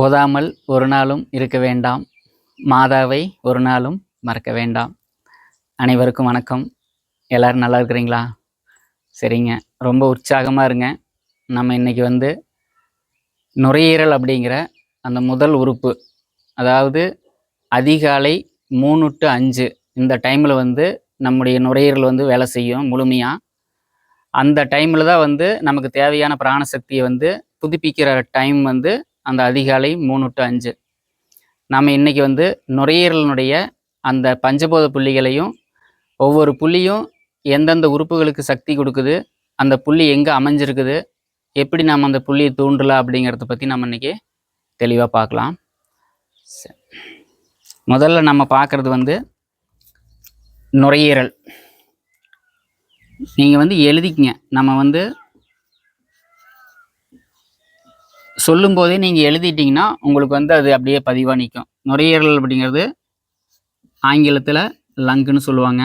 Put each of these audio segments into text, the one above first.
ஓதாமல் ஒரு நாளும் இருக்க வேண்டாம். மாதாவை ஒரு நாளும் மறக்க வேண்டாம். அனைவருக்கும் வணக்கம். எல்லாரும் நல்லா இருக்கிறீங்களா? சரிங்க. ரொம்ப உற்சாகமாக இருங்க. நம்ம இன்னைக்கு வந்து நுரையீரல் அப்படிங்கிற அந்த முதல் உறுப்பு அதாவது அதிகாலை மூணு டு அஞ்சு இந்த டைமில் வந்து நம்முடைய நுரையீரல் வந்து வேலை செய்யும் முழுமையாக அந்த டைமில் தான் வந்து நமக்கு தேவையான பிராணசக்தியை வந்து புதுப்பிக்கிற டைம் வந்து அந்த அதிகாலை மூணு டு அஞ்சு. நம்ம இன்றைக்கி வந்து நுரையீரலினுடைய அந்த பஞ்சபோத புள்ளிகளையும் ஒவ்வொரு புள்ளியும் எந்தெந்த உறுப்புகளுக்கு சக்தி கொடுக்குது அந்த புள்ளி எங்கே அமைஞ்சிருக்குது எப்படி நம்ம அந்த புள்ளியை தூண்டலாம் அப்படிங்கிறத பற்றி நம்ம இன்னைக்கு தெளிவாக பார்க்கலாம். முதல்ல நம்ம பார்க்குறது வந்து நுரையீரல். நீங்கள் வந்து எழுதிக்கங்க. நம்ம வந்து சொல்லும்போதே நீங்கள் எழுதிட்டீங்கன்னா உங்களுக்கு வந்து அது அப்படியே பதிவாக நிற்கும் நுரையீரல் அப்படிங்கிறது ஆங்கிலத்தில் லங்குன்னு சொல்லுவாங்க.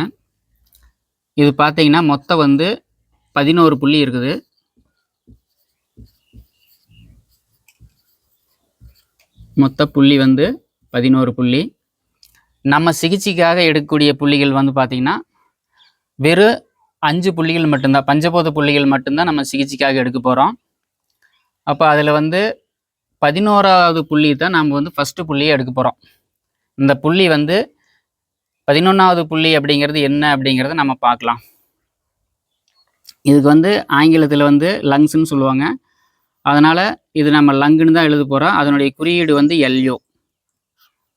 இது பார்த்தீங்கன்னா மொத்தம் வந்து பதினோரு புள்ளி இருக்குது. மொத்த புள்ளி வந்து பதினோரு புள்ளி. நம்ம சிகிச்சைக்காக எடுக்கக்கூடிய புள்ளிகள் வந்து பார்த்திங்கன்னா வெறும் அஞ்சு புள்ளிகள் மட்டும்தான் பஞ்சபோத புள்ளிகள் மட்டும்தான் நம்ம சிகிச்சைக்காக எடுக்க போகிறோம் அப்போ அதில் வந்து பதினோராவது புள்ளி தான் நாம் வந்து ஃபஸ்ட்டு புள்ளியை எடுக்க போகிறோம் இந்த புள்ளி வந்து பதினொன்றாவது புள்ளி அப்படிங்கிறது என்ன அப்படிங்கிறத நம்ம பார்க்கலாம். இதுக்கு வந்து ஆங்கிலத்தில் வந்து லங்ஸ்ன்னு சொல்லுவாங்க. அதனால் இது நம்ம லங்குன்னு தான் எழுத போகிறோம் அதனுடைய குறியீடு வந்து எல்யூ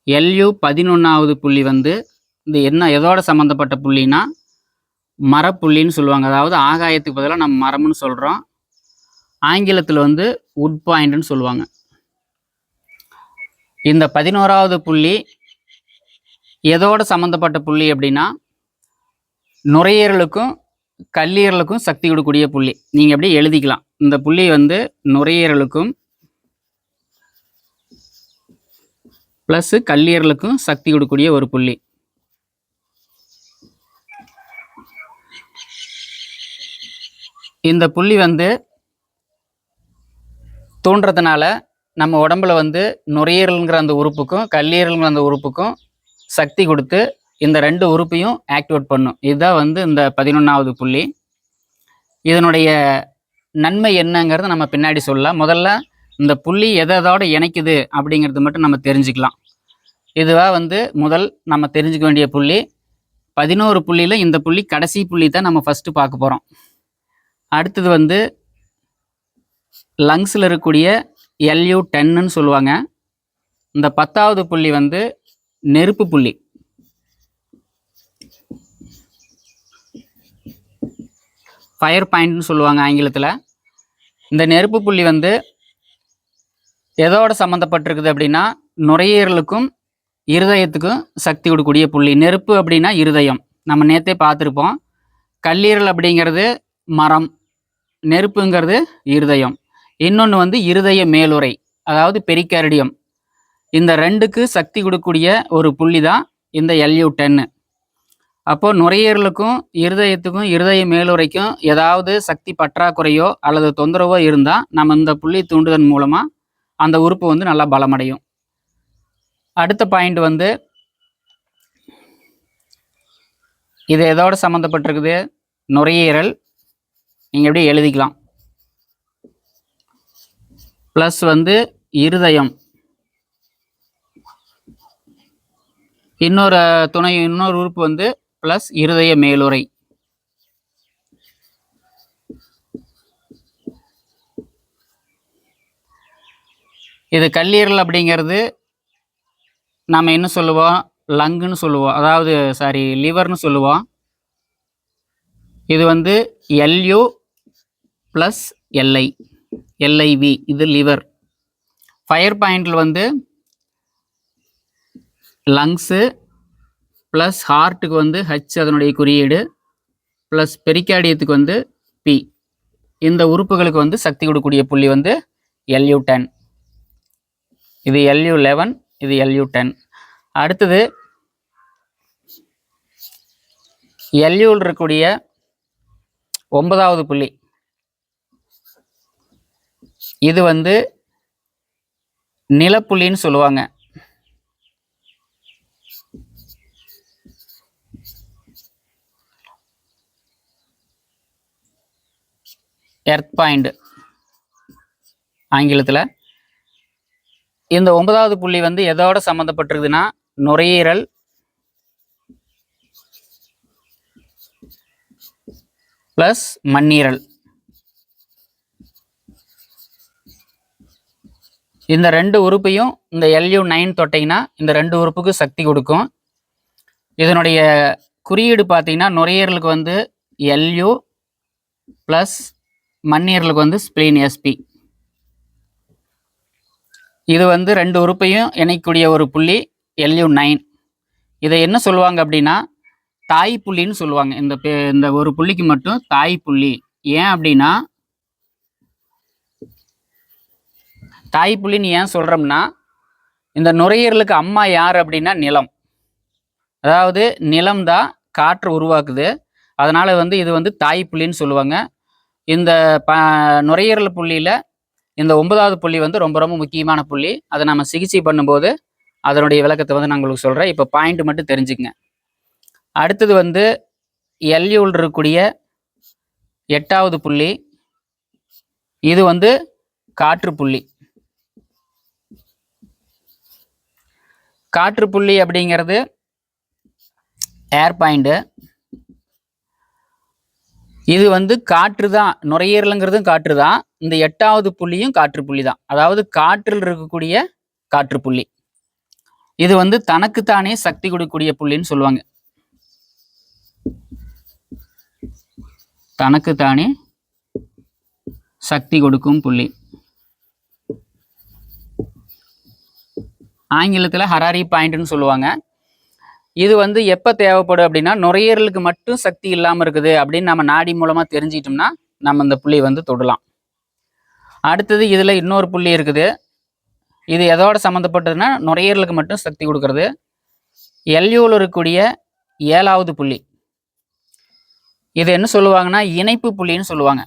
எல்யூ பதினொன்றாவது புள்ளி வந்து இது என்ன எதோட சம்மந்தப்பட்ட புள்ளினா மரப்புள்ளின்னு சொல்லுவாங்க. அதாவது ஆகாயத்துக்கு பதிலாக நம்ம மரம்னு சொல்கிறோம் ஆங்கிலத்தில் வந்து உட் பாயிண்ட்னு சொல்லுவாங்க. இந்த பதினோராவது புள்ளி எதோட சம்மந்தப்பட்ட புள்ளி அப்படின்னா நுரையீரலுக்கும் கல்லீரலுக்கும் சக்தி கொடுக்கூடிய புள்ளி. நீங்கள் எப்படி எழுதிக்கலாம். இந்த புள்ளி வந்து நுரையீரலுக்கும் ப்ளஸ் கல்லீரலுக்கும் சக்தி கொடுக்கக்கூடிய ஒரு புள்ளி. இந்த புள்ளி வந்து தூண்டுறதுனால நம்ம உடம்புல வந்து நுரையீரலுங்கிற அந்த உறுப்புக்கும் கல்லீரலுங்கிற அந்த உறுப்புக்கும் சக்தி கொடுத்து இந்த ரெண்டு உறுப்பையும் ஆக்டிவேட் பண்ணும். இதுதான் வந்து இந்த பதினொன்றாவது புள்ளி. இதனுடைய நன்மை என்னங்கிறத நம்ம பின்னாடி சொல்லலாம். முதல்ல இந்த புள்ளி எதை எதோட இணைக்குது அப்படிங்கிறது மட்டும் நம்ம தெரிஞ்சுக்கலாம். இதுவாக வந்து முதல் நம்ம தெரிஞ்சுக்க வேண்டிய புள்ளி. பதினோரு புள்ளியில் இந்த புள்ளி கடைசி புள்ளி தான் நம்ம ஃபஸ்ட்டு பார்க்க போகிறோம் அடுத்தது வந்து லங்ஸில் இருக்கக்கூடிய எல்யூ டென்னு சொல்லுவாங்க. இந்த பத்தாவது புள்ளி வந்து நெருப்பு புள்ளி. ஃபயர் பாயிண்ட்னு சொல்லுவாங்க ஆங்கிலத்தில். இந்த நெருப்பு புள்ளி வந்து எதோட சம்மந்தப்பட்டிருக்குது அப்படின்னா நுரையீரலுக்கும் இருதயத்துக்கும் சக்தி கொடுக்கக்கூடிய புள்ளி. நெருப்பு அப்படின்னா இருதயம். நம்ம நேற்றே பார்த்துருப்போம். கல்லீரல் அப்படிங்கிறது மரம். நெருப்புங்கிறது இருதயம். இன்னொன்று வந்து இருதய மேலுரை அதாவது பெரிகார்டியம். இந்த ரெண்டுக்கு சக்தி கொடுக்கக்கூடிய ஒரு புள்ளி தான் இந்த எல்யூ டென்னு அப்போது நுரையீரலுக்கும் இருதயத்துக்கும் இருதய மேலுரைக்கும் ஏதாவது சக்தி பற்றாக்குறையோ அல்லது தொந்தரவோ இருந்தால் நம்ம இந்த புள்ளி தூண்டுதல் மூலமாக அந்த உறுப்பு வந்து நல்லா பலமடையும். அடுத்த பாயிண்ட் வந்து இது எதோடு சம்மந்தப்பட்டிருக்குது நுரையீரல். நீங்கள் எப்படி எழுதிக்கலாம்? ப்ளஸ் வந்து இருதயம். இன்னொரு துணை இன்னொரு உறுப்பு வந்து ப்ளஸ் இருதய மேலுரை இது கல்லீரல் அப்படிங்கிறது நாம் என்ன சொல்லுவோம்? லங்குன்னு சொல்லுவோம். அதாவது சாரி லிவர்னு சொல்லுவோம். இது வந்து L U plus L I L I V இது லிவர் ஃபயர் பாயிண்டில் வந்து லங்ஸு ப்ளஸ் ஹார்ட்டுக்கு வந்து ஹச் அதனுடைய குறியீடு ப்ளஸ் பெரிக்காடியத்துக்கு வந்து பி இந்த உறுப்புகளுக்கு வந்து சக்தி கொடுக்கக்கூடிய புள்ளி வந்து எல்யூ டென் இது எல்யூ லெவன் இது எல்யூ டென் அடுத்தது எல்யூவில் இருக்கக்கூடிய ஒன்பதாவது புள்ளி. இது வந்து நிலப்புள்ளின்னு சொல்லுவாங்க. எர்த் பாயிண்ட் ஆங்கிலத்தில். இந்த ஒன்பதாவது புள்ளி வந்து எதோட சம்மந்தப்பட்டிருக்குதுன்னா நுரையீரல் ப்ளஸ் மண்ணீரல். இந்த ரெண்டு உறுப்பையும் இந்த எல்யூ நைன் தொட்டிங்கன்னா இந்த ரெண்டு உறுப்புக்கு சக்தி கொடுக்கும். இதனுடைய குறியீடு பார்த்தீங்கன்னா நுரையீரலுக்கு வந்து எல்யூ ப்ளஸ் மண்ணீரலுக்கு வந்து ஸ்ப்ளீன் எஸ்பி இது வந்து ரெண்டு உறுப்பையும் இணைக்கக்கூடிய ஒரு புள்ளி எல்யூ நைன் இதை என்ன சொல்லுவாங்க அப்படின்னா தாய் புள்ளின்னு சொல்லுவாங்க. இந்த பே- இந்த ஒரு புள்ளிக்கு மட்டும் தாய் புள்ளி. ஏன் அப்படின்னா தாய் புள்ளின்னு ஏன் சொல்கிறோம்னா இந்த நுரையீரலுக்கு அம்மா யார் அப்படின்னா நிலம். அதாவது நிலம் தான் காற்று உருவாக்குது. அதனால் வந்து இது வந்து தாய் புள்ளின்னு சொல்லுவாங்க. இந்த ப நுரையீரல் புள்ளியில் இந்த ஒன்பதாவது புள்ளி வந்து ரொம்ப ரொம்ப முக்கியமான புள்ளி. அதை நம்ம சிகிச்சை பண்ணும்போது அதனுடைய விளக்கத்தை வந்து நான் உங்களுக்கு சொல்கிறேன் இப்போ பாயிண்ட் மட்டும் தெரிஞ்சுக்கங்க. அடுத்தது வந்து எல்யூல் இருக்கக்கூடிய எட்டாவது புள்ளி. இது வந்து காற்று புள்ளி. காற்று புள்ளி அப்படிங்கிறது ஏர் பாயிண்ட்டு இது வந்து காற்று தான் நுரையீரலுங்கிறதும் காற்று தான். இந்த எட்டாவது புள்ளியும் காற்று புள்ளி தான். அதாவது காற்றில் இருக்கக்கூடிய காற்று புள்ளி இது வந்து தனக்குத்தானே சக்தி கொடுக்கக்கூடிய புள்ளின்னு சொல்லுவாங்க. தனக்குத்தானே சக்தி கொடுக்கும் புள்ளி. ஆங்கிலத்தில் ஹராரி பாயிண்ட்னு சொல்லுவாங்க. இது வந்து எப்போ தேவைப்படும் அப்படின்னா நுரையீரலுக்கு மட்டும் சக்தி இல்லாமல் இருக்குது அப்படின்னு நம்ம நாடி மூலமாக தெரிஞ்சிட்டோம்னா நம்ம இந்த புள்ளி வந்து தொடலாம். அடுத்தது இதில் இன்னொரு புள்ளி இருக்குது. இது எதோட சம்மந்தப்பட்டதுன்னா நுரையீரலுக்கு மட்டும் சக்தி கொடுக்கறது. எல்யூவில் இருக்கக்கூடிய ஏழாவது புள்ளி. இது என்ன சொல்லுவாங்கன்னா இணைப்பு புள்ளின்னு சொல்லுவாங்க.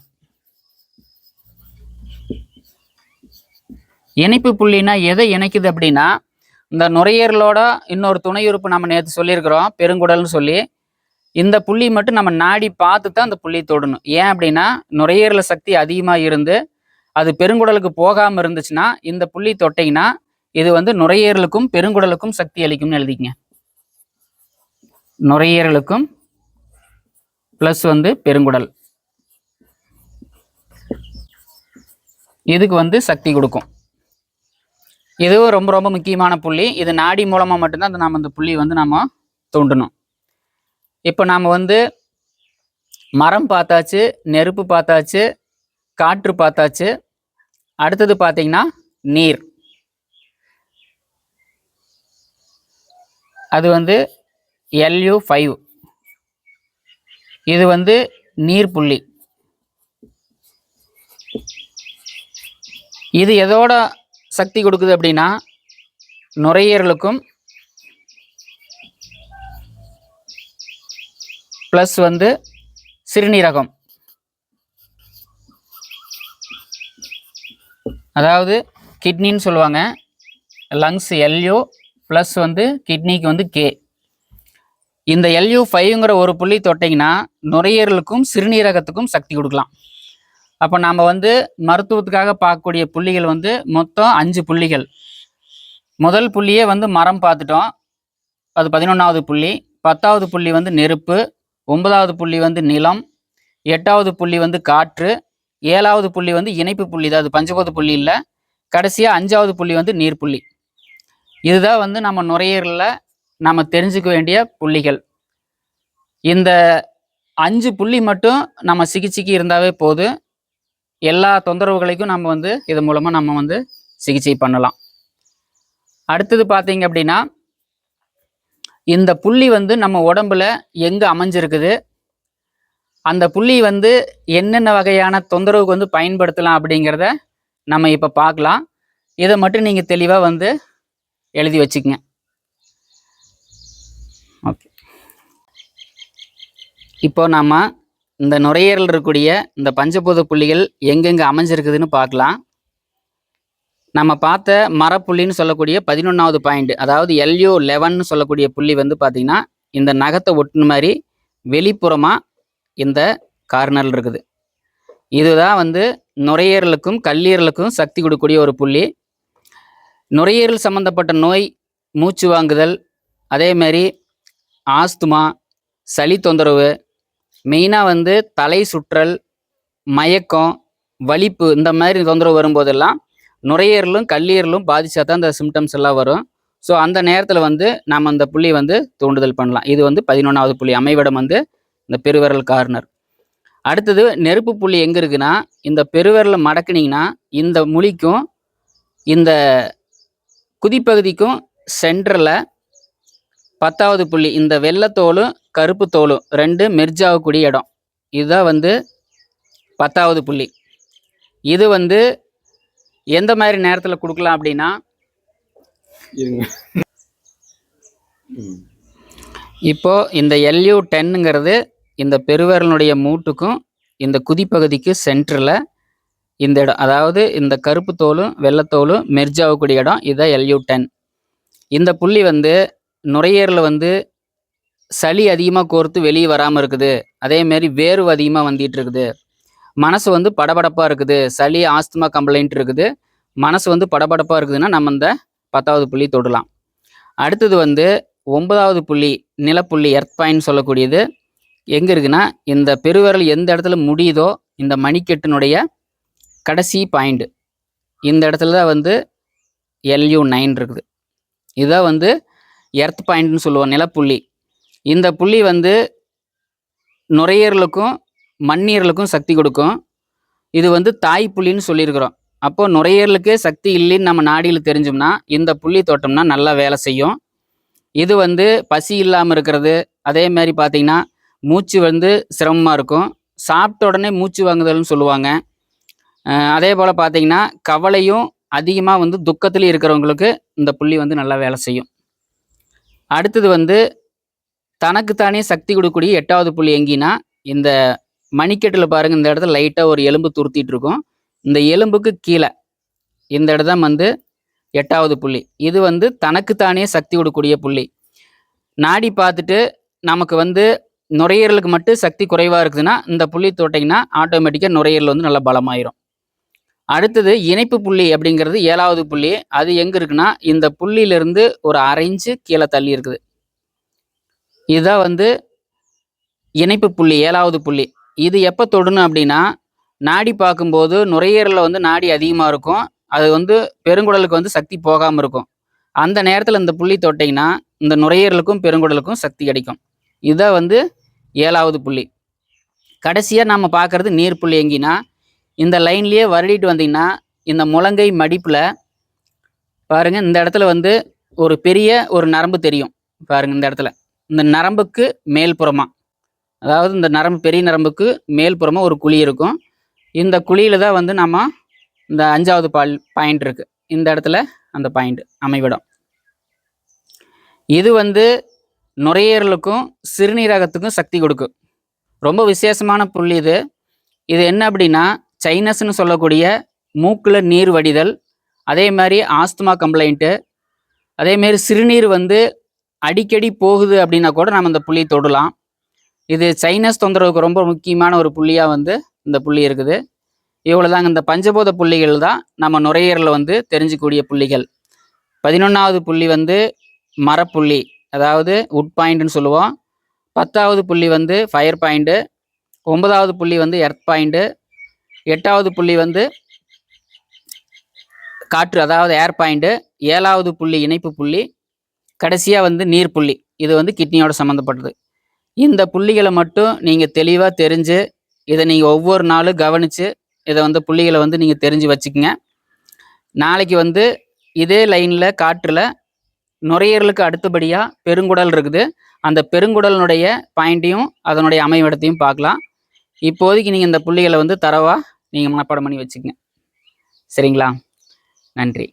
இணைப்பு புள்ளினா எதை இணைக்குது அப்படின்னா இந்த நுரையீரலோட இன்னொரு துணை உறுப்பு நம்ம நேற்று சொல்லியிருக்கிறோம் பெருங்குடல்னு சொல்லி. இந்த புள்ளி மட்டும் நம்ம நாடி பார்த்து தான் அந்த புள்ளி தொடணும். ஏன் அப்படின்னா நுரையீரல சக்தி அதிகமாக இருந்து அது பெருங்குடலுக்கு போகாமல் இருந்துச்சுன்னா இந்த புள்ளி தொட்டிங்கன்னா இது வந்து நுரையீரலுக்கும் பெருங்குடலுக்கும் சக்தி அளிக்கும்னு எழுதிக்கங்க. நுரையீரலுக்கும் ப்ளஸ் வந்து பெருங்குடல். இதுக்கு வந்து சக்தி கொடுக்கும். இதுவும் ரொம்ப ரொம்ப முக்கியமான புள்ளி. இது நாடி மூலமாக மட்டும்தான் அந்த நம்ம அந்த புள்ளி வந்து நம்ம தூண்டணும். இப்போ நாம் வந்து மரம் பார்த்தாச்சு நெருப்பு பார்த்தாச்சு காற்று பார்த்தாச்சு. அடுத்தது பார்த்தீங்கன்னா நீர். அது வந்து எல்யூ ஃபைவ் இது வந்து நீர் புள்ளி. இது எதோட சக்தி கொடுக்குது அப்படின்னா நுரையீரலுக்கும் ப்ளஸ் வந்து சிறுநீரகம். அதாவது கிட்னின்னு சொல்லுவாங்க. லங்ஸ் எல்யூ ப்ளஸ் வந்து கிட்னிக்கு வந்து கே இந்த எல்யூ ஃபைவ்ங்கிற ஒரு புள்ளி தொட்டிங்கன்னா நுரையீரலுக்கும் சிறுநீரகத்துக்கும் சக்தி கொடுக்கலாம். அப்போ நாம் வந்து மருத்துவத்துக்காக பார்க்கக்கூடிய புள்ளிகள் வந்து மொத்தம் அஞ்சு புள்ளிகள். முதல் புள்ளியே வந்து மரம் பார்த்துட்டோம். அது பதினொன்றாவது புள்ளி. பத்தாவது புள்ளி வந்து நெருப்பு. ஒன்பதாவது புள்ளி வந்து நிலம். எட்டாவது புள்ளி வந்து காற்று. ஏழாவது புள்ளி வந்து இணைப்பு புள்ளி. தான் அது பஞ்சபோத புள்ளி இல்லை. கடைசியாக அஞ்சாவது புள்ளி வந்து நீர் புள்ளி. இதுதான் வந்து நம்ம நுரையீரலில் நம்ம தெரிஞ்சுக்க வேண்டிய புள்ளிகள். இந்த அஞ்சு புள்ளி மட்டும் நம்ம சிகிச்சைக்கு இருந்தாவே போதும். எல்லா தொந்தரவுகளுக்கும் நம்ம வந்து இது மூலமாக நம்ம வந்து சிகிச்சை பண்ணலாம். அடுத்தது பார்த்தீங்க அப்படின்னா இந்த புள்ளி வந்து நம்ம உடம்புல எங்கே அமைஞ்சிருக்குது? அந்த புள்ளி வந்து என்னென்ன வகையான தொந்தரவுக்கு வந்து பயன்படுத்தலாம் அப்படிங்கிறத நம்ம இப்போ பார்க்கலாம். இதை மட்டும் நீங்கள் தெளிவாக வந்து எழுதி வச்சுக்கங்க. ஓகே. இப்போ நாம் இந்த நுரையீரல் இருக்கக்கூடிய இந்த பஞ்சபூத புள்ளிகள் எங்கெங்கே அமைஞ்சிருக்குதுன்னு பார்க்கலாம். நம்ம பார்த்த மரப்புள்ளின்னு சொல்லக்கூடிய பதினொன்றாவது பாயிண்ட் அதாவது எல்யூ லெவன்னு சொல்லக்கூடிய புள்ளி வந்து பார்த்திங்கன்னா இந்த நகத்தை ஒட்டுன மாதிரி வெளிப்புறமாக இந்த கார்னர் இருக்குது. இதுதான் வந்து நுரையீரலுக்கும் கல்லீரலுக்கும் சக்தி கொடுக்கக்கூடிய ஒரு புள்ளி. நுரையீரல் சம்மந்தப்பட்ட நோய் மூச்சு வாங்குதல் அதே மாதிரி ஆஸ்துமா சளி தொந்தரவு மெயினாக வந்து தலை சுற்றல் மயக்கம் வலிப்பு இந்த மாதிரி தொந்தரவு வரும்போதெல்லாம் நுரையீரலும் கல்லீரலும் பாதிச்சா தான் இந்த சிம்டம்ஸ் எல்லாம் வரும். ஸோ அந்த நேரத்தில் வந்து நம்ம அந்த புள்ளி வந்து தூண்டுதல் பண்ணலாம். இது வந்து பதினொன்றாவது புள்ளி. அமைவிடம் வந்து இந்த பெருவிரல் கார்னர். அடுத்தது நெருப்பு புள்ளி எங்கே இருக்குன்னா இந்த பெருவிரலை மடக்குனீங்கன்னா இந்த முழிக்கும் இந்த குதிப்பகுதிக்கும் சென்டரில் பத்தாவது புள்ளி இந்த வெள்ளைத்தோலும் கருப்பு தோலும் ரெண்டு மெர்ஜ் ஆகக்கூடிய இடம். இதுதான் வந்து பத்தாவது புள்ளி. இது வந்து எந்த மாதிரி நேரத்தில் கொடுக்கலாம் அப்படின்னா இப்போ இந்த எல்யூ டென்னுங்கிறது இந்த பெருவிரலுடைய மூட்டுக்கும் இந்த குதிப்பகுதிக்கு சென்டரில் இந்த இடம் அதாவது இந்த கருப்பு தோலும் வெள்ளைத்தோலும் மெர்ஜ் ஆகக்கூடிய இடம் இதுதான் எல்யூ டென். இந்த புள்ளி வந்து நுரையீரலில் வந்து சளி அதிகமாக கோர்த்து வெளியே வராமல் இருக்குது. அதேமாரி வேர்வு அதிகமாக வந்துட்டு இருக்குது. மனசு வந்து படபடப்பாக இருக்குது. சளி ஆஸ்துமா கம்ப்ளைண்ட் இருக்குது. மனசு வந்து படபடப்பாக இருக்குதுன்னா நம்ம இந்த பத்தாவது புள்ளி தொடலாம். அடுத்தது வந்து ஒன்பதாவது புள்ளி நிலப்புள்ளி எர்த் பாயிண்ட் சொல்லக்கூடியது. எங்கே இருக்குன்னா இந்த பெருவிரல் எந்த இடத்துல முடியுதோ இந்த மணிக்கட்டினுடைய கடைசி பாயிண்ட் இந்த இடத்துல தான் வந்து எல்யூ நைன் இருக்குது. இதுதான் வந்து எர்த் பாயிண்ட்னு சொல்லுவோம் நிலப்புள்ளி. இந்த புள்ளி வந்து நுரையீரலுக்கும் மண்ணீரலுக்கும் சக்தி கொடுக்கும். இது வந்து தாய் புள்ளின்னு சொல்லியிருக்கிறோம். அப்போது நுரையீரலுக்கே சக்தி இல்லைன்னு நம்ம நாடியில் தெரிஞ்சோம்னா இந்த புள்ளி தோட்டம்னா நல்லா வேலை செய்யும். இது வந்து பசி இல்லாமல் இருக்கிறது. அதே மாதிரி பார்த்தீங்கன்னா மூச்சு வந்து சிரமமாக இருக்கும். சாப்பிட்ட உடனே மூச்சு வாங்குதல்னு சொல்லுவாங்க. அதே போல் பார்த்தீங்கன்னா கவலையும் அதிகமாக வந்து துக்கத்துலேயும் இருக்கிறவங்களுக்கு இந்த புள்ளி வந்து நல்லா வேலை செய்யும். அடுத்தது வந்து தனக்குத்தானே சக்தி கொடுக்கக்கூடிய எட்டாவது புள்ளி எங்கினா இந்த மணிக்கட்டில் பாருங்க இந்த இடத்துல லைட்டாக ஒரு எலும்பு துருத்திட்டு இருக்கும் இந்த எலும்புக்கு கீழே இந்த இடம் வந்து எட்டாவது புள்ளி. இது வந்து தனக்குத்தானே சக்தி கொடுக்கக்கூடிய புள்ளி. நாடி பார்த்துட்டு நமக்கு வந்து நுரையீரலுக்கு மட்டும் சக்தி குறைவாக இருக்குதுன்னா இந்த புள்ளி தொட்டிங்கன்னா ஆட்டோமேட்டிக்காக நுரையீரல் வந்து நல்லா பலமாயிரும். அடுத்தது இணைப்பு புள்ளி அப்படிங்கிறது ஏழாவது புள்ளி. அது எங்கே இருக்குன்னா இந்த புள்ளியிலிருந்து ஒரு அரைஞ்சு கீழே தள்ளி இருக்குது. இதுதான் வந்து இணைப்பு புள்ளி ஏழாவது புள்ளி. இது எப்போ தொடணும் அப்படின்னா நாடி பார்க்கும்போது நுரையீரலில் வந்து நாடி அதிகமாக இருக்கும். அது வந்து பெருங்குடலுக்கு வந்து சக்தி போகாமல் இருக்கும். அந்த நேரத்தில் இந்த புள்ளி தொட்டிங்கன்னா இந்த நுரையீரலுக்கும் பெருங்குடலுக்கும் சக்தி கிடைக்கும். இதுதான் வந்து ஏழாவது புள்ளி. கடைசியாக நம்ம பார்க்குறது நீர் புள்ளி எங்கினா இந்த லைன்லேயே வருடிட்டு வந்தீங்கன்னா இந்த முழங்கை மடிப்பில் பாருங்கள் இந்த இடத்துல வந்து ஒரு பெரிய ஒரு நரம்பு தெரியும். பாருங்கள் இந்த இடத்துல. இந்த நரம்புக்கு மேல்புறமாக அதாவது இந்த நரம்பு பெரிய நரம்புக்கு மேல்புறமாக ஒரு குழி இருக்கும். இந்த குழியில் தான் வந்து நம்ம இந்த அஞ்சாவது பால் பாயிண்ட் இருக்குது இந்த இடத்துல அந்த பாயிண்ட் அமைவிடும். இது வந்து நுரையீரலுக்கும் சிறுநீரகத்துக்கும் சக்தி கொடுக்கும். ரொம்ப விசேஷமான புள்ளி இது. இது என்ன அப்படின்னா சைனஸ்னு சொல்லக்கூடிய மூக்கில் நீர் வடிதல் அதே மாதிரி ஆஸ்துமா கம்ப்ளைண்ட்டு அதேமாரி சிறுநீர் வந்து அடிக்கடி போகுது அப்படின்னா கூட நம்ம இந்த புள்ளி தொடலாம். இது சைனஸ் தொந்தரவுக்கு ரொம்ப முக்கியமான ஒரு புள்ளியாக வந்து இந்த புள்ளி இருக்குது. இவ்வளோதாங்க இந்த பஞ்சபூத புள்ளிகள் தான் நம்ம நுரையீரலில் வந்து தெரிஞ்சுக்கூடிய புள்ளிகள். பதினொன்றாவது புள்ளி வந்து மரப்புள்ளி அதாவது உட் பாயிண்ட்னு சொல்லுவோம். பத்தாவது புள்ளி வந்து ஃபயர் பாயிண்ட்டு ஒன்பதாவது புள்ளி வந்து எர்த் பாயிண்ட்டு எட்டாவது புள்ளி வந்து காற்று அதாவது ஏர் பாயிண்ட்டு ஏழாவது புள்ளி இணைப்பு புள்ளி கடைசியாக வந்து நீர் புள்ளி. இது வந்து கிட்னியோட சம்மந்தப்பட்டது இந்த புள்ளிகளை மட்டும் நீங்கள் தெளிவாக தெரிஞ்சு இதை நீங்கள் ஒவ்வொரு நாளும் கவனித்து இதை வந்து புள்ளிகளை வந்து நீங்கள் தெரிஞ்சு வச்சுக்கோங்க. நாளைக்கு வந்து இதே லைனில் காற்றில் நுரையீரலுக்கு அடுத்தபடியாக பெருங்குடல் இருக்குது. அந்த பெருங்குடலினுடைய பாயிண்ட்டையும் அதனுடைய அமைவிடத்தையும் பார்க்கலாம். இப்போதைக்கு நீங்கள் இந்த புள்ளிகளை வந்து தரவா நீங்கள் மனப்பாடம் பண்ணி வச்சுக்கங்க. சரிங்களா? நன்றி.